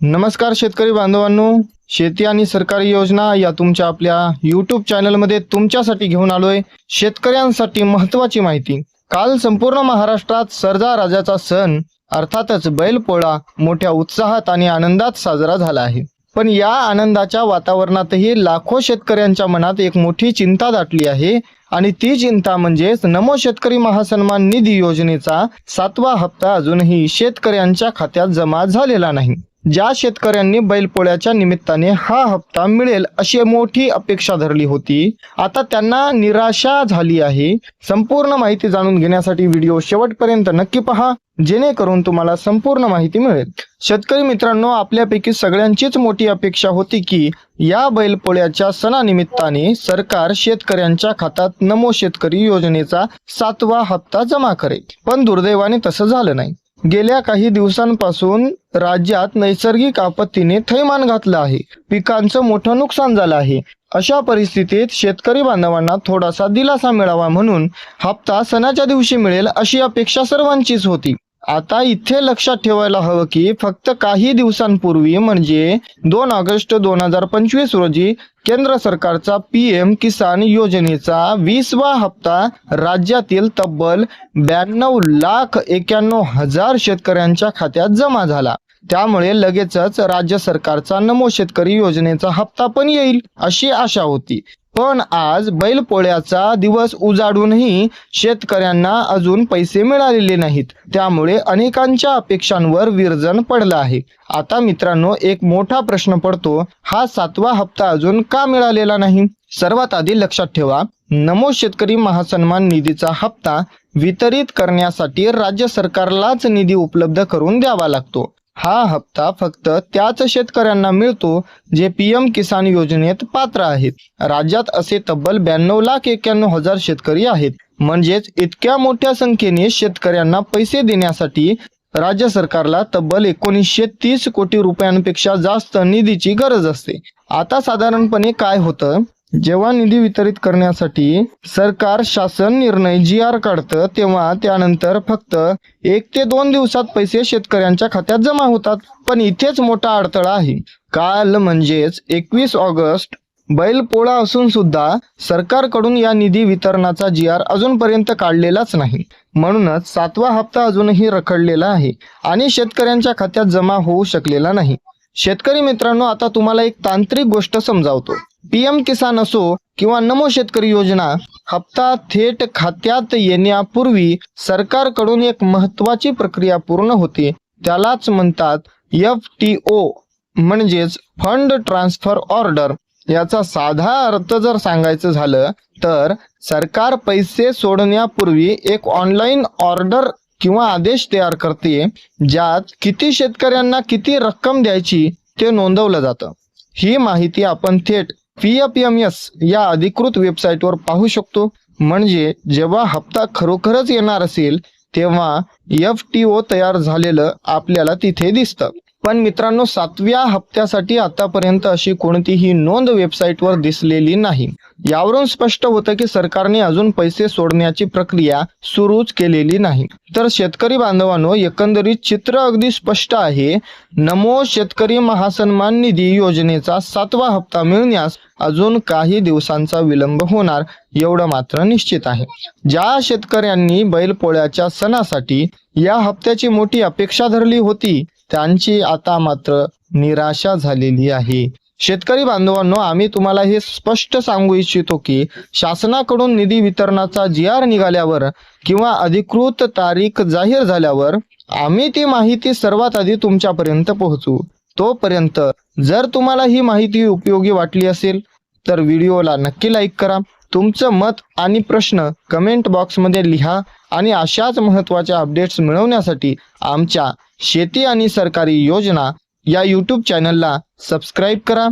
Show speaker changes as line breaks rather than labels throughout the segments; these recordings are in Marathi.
नमस्कार शेतकरी बांधवांनो शेती आणि सरकारी योजना या तुमच्या आपल्या युट्यूब चॅनलमध्ये तुमच्यासाठी घेऊन आलोय शेतकऱ्यांसाठी महत्वाची माहिती. काल संपूर्ण महाराष्ट्रात सर्जा राजाचा सण अर्थातच बैलपोळा मोठ्या उत्साहात आणि आनंदात साजरा झाला आहे. पण या आनंदाच्या वातावरणातही लाखो शेतकऱ्यांच्या मनात एक मोठी चिंता दाटली आहे आणि ती चिंता म्हणजेच नमो शेतकरी महासन्मान निधी योजनेचा सातवा हप्ता अजूनही शेतकऱ्यांच्या खात्यात जमा झालेला नाही. ज्या शेतकऱ्यांनी बैलपोळ्याच्या निमित्ताने हा हप्ता मिळेल अशी मोठी अपेक्षा धरली होती. आता त्यांना निराशा झाली आहे. संपूर्ण माहिती जाणून घेण्यासाठी व्हिडिओ शेवटपर्यंत नक्की पहा. जेणेकरून तुम्हाला संपूर्ण माहिती मिळेल. शेतकरी मित्रांनो आपल्यापैकी सगळ्यांचीच मोठी अपेक्षा होती की या बैलपोळ्याच्या सणानिमित्ताने सरकार शेतकऱ्यांच्या खात्यात नमो शेतकरी योजनेचा सातवा हप्ता जमा करेल. पण दुर्दैवाने तसं झालं नाही. गेल्या काही दिवसांपासून राज्यात नैसर्गिक आपत्तीने थैमान घातलं आहे. पिकांचं मोठं नुकसान झालं आहे. अशा परिस्थितीत शेतकरी बांधवांना थोडासा दिलासा मिळावा म्हणून हप्ता सणाच्या दिवशी मिळेल अशी अपेक्षा सर्वांचीच होती. आता इथे लक्षात ठेवायला हवं की फक्त काही दिवसांपूर्वी म्हणजे दोन ऑगस्ट दोन हजार पंचवीस रोजी केंद्र सरकारचा पी एम किसान योजनेचा वीसवा हप्ता राज्यातील तब्बल ब्याण्णव लाख एक्याण्णव हजार शेतकऱ्यांच्या खात्यात जमा झाला. त्यामुळे लगेचच राज्य सरकारचा नमो शेतकरी योजनेचा हप्ता पण येईल अशी आशा होती. पण आज बैलपोळ्याचा दिवस उजाडूनही शेतकऱ्यांना अजून पैसे मिळालेले नाहीत. त्यामुळे अनेकांच्या अपेक्षांवर विरजन पडलं आहे. आता मित्रांनो एक मोठा प्रश्न पडतो हा सातवा हप्ता अजून का मिळालेला नाही? सर्वात आधी लक्षात ठेवा नमो शेतकरी महासन्मान निधीचा हप्ता वितरित करण्यासाठी राज्य सरकारलाच निधी उपलब्ध करून द्यावा लागतो. हा हप्ता फक्त त्याच शेतकऱ्यांना मिळतो जे पीएम किसान योजनेत पात्र आहेत. राज्यात असे तब्बल ब्याण्णव लाख एक्क्याण्णव हजार शेतकरी आहेत. म्हणजेच इतक्या मोठ्या संख्येने शेतकऱ्यांना पैसे देण्यासाठी राज्य सरकारला तब्बल एकोणीसशे तीस कोटी रुपयांपेक्षा जास्त निधीची गरज असते. आता साधारणपणे काय होतं? जेव्हा निधी वितरित करण्यासाठी सरकार शासन निर्णय जी आर काढतं तेव्हा त्यानंतर फक्त एक ते दोन दिवसात पैसे शेतकऱ्यांच्या खात्यात जमा होतात. पण इथेच मोठा अडथळा आहे. काल म्हणजेच एकवीस ऑगस्ट बैलपोळा असून सुद्धा सरकारकडून या निधी वितरणाचा जी आर अजूनपर्यंत काढलेलाच नाही. म्हणूनच सातवा हप्ता अजूनही रखडलेला आहे आणि शेतकऱ्यांच्या खात्यात जमा होऊ शकलेला नाही. शेतकरी मित्रांनो आता तुम्हाला एक तांत्रिक गोष्ट समजावतो. पीएम किसान असो किंवा नमो शेतकरी योजना हप्ता थेट खात्यात येण्यापूर्वी सरकारकडून एक महत्वाची प्रक्रिया पूर्ण होते. त्यालाच म्हणतात एफ टी ओ म्हणजेच फंड ट्रान्सफर ऑर्डर. याचा साधा अर्थ जर सांगायचं झालं तर सरकार पैसे सोडण्यापूर्वी एक ऑनलाईन ऑर्डर किंवा आदेश तयार करते ज्यात किती शेतकऱ्यांना किती रक्कम द्यायची ते नोंदवलं जातं. ही माहिती आपण थेट पी एफ एम एस या अधिकृत वेबसाईटवर पाहू शकतो. म्हणजे जेव्हा हप्ता खरोखरच येणार असेल तेव्हा एफ टी ओ तयार झालेलं आपल्याला तिथे दिसतं. पण मित्रांनो सातव्या हप्त्यासाठी आतापर्यंत अशी कोणतीही नोंद वेबसाईटवर दिसलेली नाही. यावरून स्पष्ट होतं की सरकारने अजून पैसे सोडण्याची प्रक्रिया सुरूच केलेली नाही. तर शेतकरी बांधवांनो एकंदरीत चित्र अगदी स्पष्ट आहे. नमो शेतकरी महासन्मान निधी योजनेचा सातवा हप्ता मिळण्यास अजून काही दिवसांचा विलंब होणार एवढं मात्र निश्चित आहे. ज्या शेतकऱ्यांनी बैलपोळ्याच्या सणासाठी या हप्त्याची मोठी अपेक्षा धरली होती त्यांची आता मात्र निराशा झालेली आहे. शेतकरी बांधवांनो आम्ही तुम्हाला हे स्पष्ट सांगू इच्छितो की शासनाकडून निधी वितरणाचा जी आर निघाल्यावर किंवा अधिकृत तारीख जाहीर झाल्यावर आम्ही ती माहिती सर्वात आधी तुमच्यापर्यंत पोहोचू. तोपर्यंत जर तुम्हाला ही माहिती उपयोगी वाटली असेल तर व्हिडिओला नक्की लाईक करा. तुमचं मत आणि प्रश्न कमेंट बॉक्समध्ये लिहा आणि अशाच महत्त्वाच्या अपडेट्स मिळवण्यासाठी आमच्या शेती आणि सरकारी योजना या यूट्यूब चॅनलला सबस्क्राईब करा.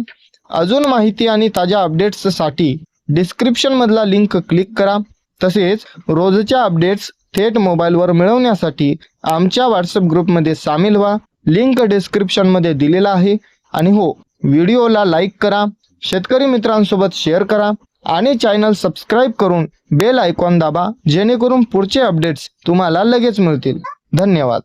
अजून माहिती आणि ताज्या अपडेट्ससाठी डिस्क्रिप्शनमधला लिंक क्लिक करा. तसेच रोजच्या अपडेट्स थेट मोबाईलवर मिळवण्यासाठी आमच्या व्हॉट्सअप ग्रुपमध्ये सामील व्हा. लिंक डिस्क्रिप्शनमध्ये दिलेला आहे. आणि हो व्हिडिओला लाईक करा. शेतकरी मित्रांसोबत शेअर करा. आणि चॅनल सबस्क्राईब करून बेल आयकॉन दाबा जेणेकरून पुढचे अपडेट्स तुम्हाला लगेच मिळतील. धन्यवाद.